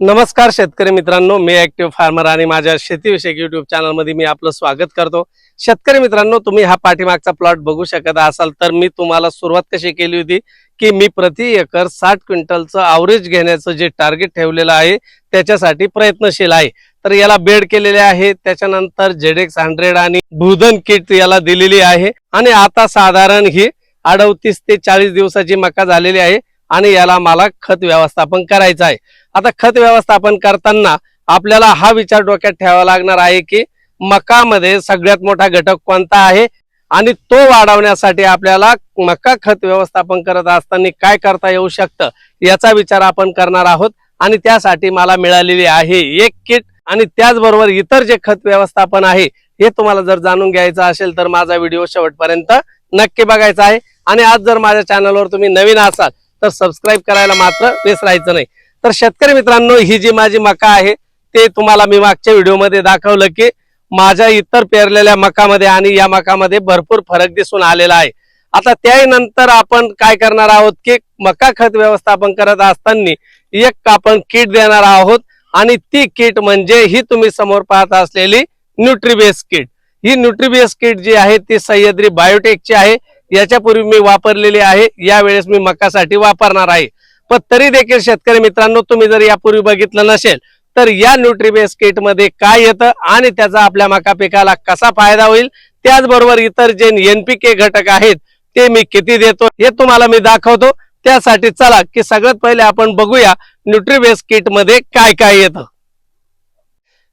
नमस्कार शेतकरी मित्रांनो मी ऍक्टिव्ह फार्मर आणि माझ्या शेतीविषयक युट्यूब चॅनलमध्ये मी आपलं स्वागत करतो. शेतकरी मित्रांनो तुम्ही हा पाठीमागचा प्लॉट बघू शकत असाल तर मी तुम्हाला सुरुवात कशी केली होती की मी प्रति एकर साठ क्विंटलचं अवरेज घेण्याचं जे टार्गेट ठेवलेलं आहे त्याच्यासाठी प्रयत्नशील आहे. तर याला बेड केलेले आहे त्याच्यानंतर जेडेक्स हंड्रेड आणि भूधन किट याला दिलेली आहे. आणि आता साधारण ही अडतीस ते चाळीस दिवसाची मका झालेली आहे आणि याला मला खत व्यवस्थापन करायचं आहे. आता खत व्यवस्थापन करताना आपल्याला हा विचार डोक्यात ठेवावा लागणार आहे की मकामध्ये सगळ्यात मोठा घटक कोणता आहे? आणि तो वाढवण्यासाठी आपल्याला मका खत व्यवस्थापन करत असताना काय करता येऊ शकतं? याचा विचार आपण करणार आहोत. आणि त्यासाठी मला मिळालेली आहे एक किट. आणि त्याचबरोबर इतर जे खत व्यवस्थापन आहे हे तुम्हाला जर जाणून घ्यायचं असेल तर माझा व्हिडिओ शेवटपर्यंत नक्की बघायचा आहे. आणि आज जर माझ्या चॅनलवर तुम्ही नवीन असाल तर सबस्क्राईब करायला मात्र विसरायचं नाही. तर शेतकरी मित्रांनो ही जी माझी मका आहे ते तुम्हाला मी मागच्या व्हिडिओमध्ये दाखवलं की माझ्या इतर पेरलेल्या मकामध्ये आणि या मकामध्ये भरपूर फरक दिसून आलेला आहे. आता त्याही नंतर आपण काय करणार आहोत की मका खत व्यवस्थापन करत असताना एक आपण किट देणार आहोत आणि ती किट म्हणजे ही तुम्ही समोर पाहत असलेली न्यूट्रीबेस किट. ही न्यूट्रीबेस किट जी आहे ती सह्याद्री बायोटेकची आहे. याच्यापूर्वी मी वापरलेली आहे यावेळेस मी मकासाठी वापरणार आहे. पण तरी देखील शेतकरी मित्रांनो तुम्ही जर यापूर्वी बघितलं नसेल तर या न्यूट्रीबेस किटमध्ये काय येतं आणि त्याचा आपल्या मका पिकाला कसा फायदा होईल त्याचबरोबर इतर जे एनपीके घटक आहेत ते मी किती देतो हे तुम्हाला मी दाखवतो. त्यासाठी चला की सगळ्यात पहिले आपण बघूया न्यूट्रीबेस किटमध्ये काय काय येतं.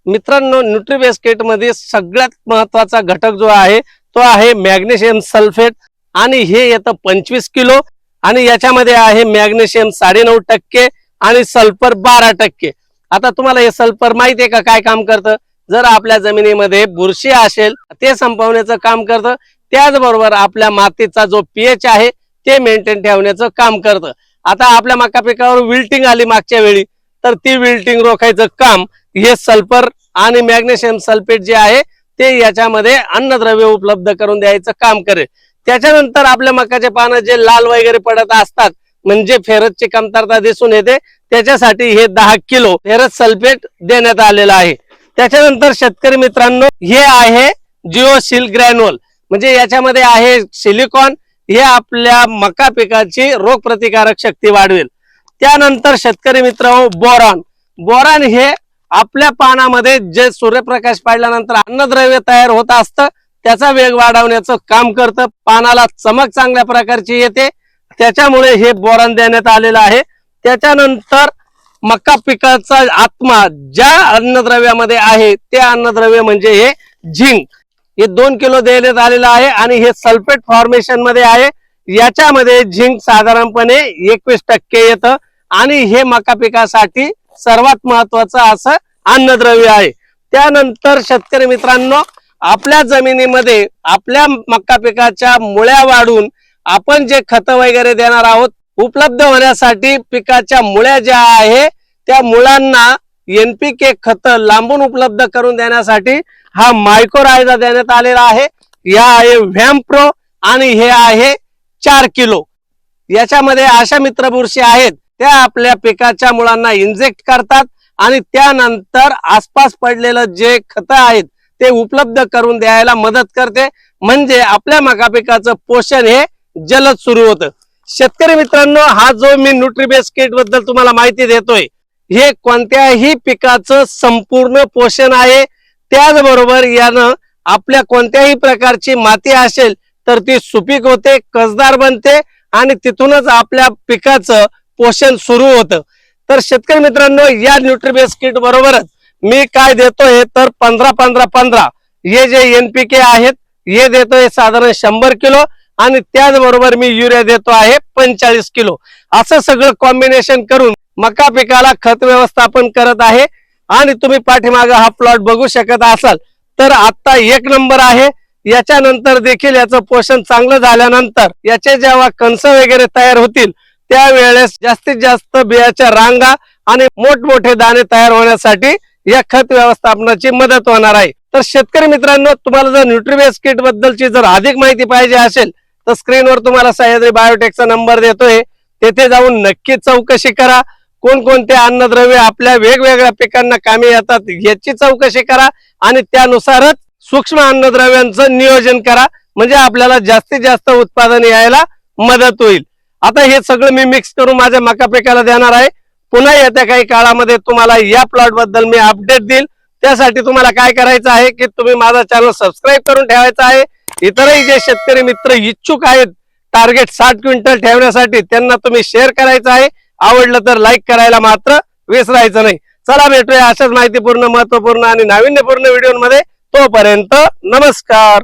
मित्रांनो न्यूट्रीबेस किटमध्ये सगळ्यात महत्त्वाचा घटक जो आहे तो आहे मॅग्नेशियम सल्फेट आणि हे येतं पंचवीस किलो. आणि याच्यामध्ये आहे मॅग्नेशियम साडेनऊ टक्के आणि सल्फर बारा टक्के. आता तुम्हाला हे सल्फर माहिती आहे का काय काम करतं? जर आपल्या जमिनीमध्ये बुरशी असेल ते संपवण्याचं काम करतं. त्याचबरोबर आपल्या मातीचा जो पीएच आहे ते मेंटेन ठेवण्याचं काम करतं. आता आपल्या मका पिकावर विल्टिंग आली मागच्या वेळी तर ती विल्टिंग रोखायचं काम हे सल्फर आणि मॅग्नेशियम सल्फेट जे आहे ते याच्यामध्ये अन्नद्रव्य उपलब्ध करून द्यायचं काम करेल. त्याच्यानंतर आपल्या मकाचे पानं जे लाल वगैरे पडत असतात म्हणजे फेरतची कमतरता दिसून येते. त्याच्यासाठी हे दहा किलो फेरत सल्फेट देण्यात आलेलं आहे. त्याच्यानंतर शेतकरी मित्रांनो हे आहे जिओ सिल ग्रॅन्युअल. म्हणजे याच्यामध्ये आहे सिलिकॉन. हे आपल्या मका पिकाची रोगप्रतिकारक शक्ती वाढवेल. त्यानंतर शेतकरी मित्र बोरॉन. बोरॉन हे आपल्या पानामध्ये जे सूर्यप्रकाश पाडल्यानंतर अन्नद्रव्य तयार होत असतं. त्याचा वेग वाढवण्याचं काम करतं. पानाला चमक चांगल्या प्रकारची येते. त्याच्यामुळे हे बोरण देण्यात आलेलं आहे. त्याच्यानंतर मका पिकाचा आत्मा ज्या अन्नद्रव्यामध्ये आहे ते अन्नद्रव्य म्हणजे हे झिंक. हे दोन किलो देण्यात आलेलं आहे आणि हे सल्फेट फॉर्मेशनमध्ये आहे. याच्यामध्ये झिंक साधारणपणे एकवीस टक्के येतं आणि हे मका पिकासाठी सर्वात महत्वाचं असं अन्नद्रव्य आहे. त्यानंतर शेतकरी मित्रांनो आपल्या जमिनीमध्ये आपल्या मका पिकाच्या मुळ्या वाढून आपण जे खत वगैरे देणार आहोत उपलब्ध होण्यासाठी पिकाच्या मुळ्या ज्या आहे त्या मुळांना एनपीके खत लांबून उपलब्ध करून देण्यासाठी हा मायक्रोरायझा देण्यात आलेला आहे. या आहे व्हॅम्प्रो आणि हे आहे चार किलो. याच्यामध्ये अशा मित्र बुरशी आहेत त्या आपल्या पिकाच्या मुळांना इंजेक्ट करतात आणि त्यानंतर आसपास पडलेलं जे खत आहेत ते उपलब्ध करून द्यायला मदत करते. म्हणजे आपल्या मका पिकाचं पोषण हे जलद सुरू होतं. शेतकरी मित्रांनो हा जो मी न्यूट्रीबेस किटबद्दल तुम्हाला माहिती देतोय हे कोणत्याही पिकाचं संपूर्ण पोषण आहे. त्याचबरोबर यानं आपल्या कोणत्याही प्रकारची माती असेल तर ती सुपीक होते कसदार बनते आणि तिथूनच आपल्या पिकाचं पोषण सुरू होतं. तर शेतकरी मित्रांनो या न्यूट्रीबेस किट बरोबरच मी काय देतोय तर पंधरा पंधरा पंधरा. हे जे एनपीके आहेत हे देतोय साधारण शंभर किलो आणि त्याचबरोबर मी युरिया देतो आहे पंचेचाळीस किलो. असं सगळं कॉम्बिनेशन करून मका पिकाला खत व्यवस्थापन करत आहे. आणि तुम्ही पाठीमाग हा प्लॉट बघू शकत असाल. तर आता एक नंबर आहे. याच्यानंतर देखील याचं पोषण चांगलं झाल्यानंतर याचे जेव्हा कणस वगैरे तयार होतील त्यावेळेस जास्तीत जास्त बियाच्या रांगा आणि मोठमोठे दाणे तयार होण्यासाठी या खत व्यवस्थापनाची मदत होणार आहे. तर शेतकरी मित्रांनो तुम्हाला जर न्यूट्रीबेस किट बद्दलची जर अधिक माहिती पाहिजे असेल तर स्क्रीनवर तुम्हाला सह्याद्री बायोटेकचा नंबर देतोय. तेथे जाऊन नक्की चौकशी करा. कोणकोणते अन्नद्रव्य आपल्या वेगवेगळ्या पिकांना कामी येतात याची चौकशी करा आणि त्यानुसारच सूक्ष्म अन्नद्रव्यांचं नियोजन करा. म्हणजे आपल्याला जास्तीत जास्त उत्पादन यायला मदत होईल. आता हे सगळं मी मिक्स करून माझ्या मका पिकाला देणार आहे. पुन्हा येत्या काही काळामध्ये तुम्हाला या प्लॉटबद्दल मी अपडेट देईल. त्यासाठी तुम्हाला काय करायचं आहे की तुम्ही माझा चॅनल सबस्क्राईब करून ठेवायचा आहे. इतरही जे शेतकरी मित्र इच्छुक आहेत टार्गेट साठ क्विंटल ठेवण्यासाठी त्यांना तुम्ही शेअर करायचं आहे. आवडलं तर लाईक करायला मात्र विसरायचं नाही. चला भेटूया अशाच माहितीपूर्ण महत्त्वपूर्ण आणि नाविन्यपूर्ण व्हिडिओमध्ये तोपर्यंत नमस्कार.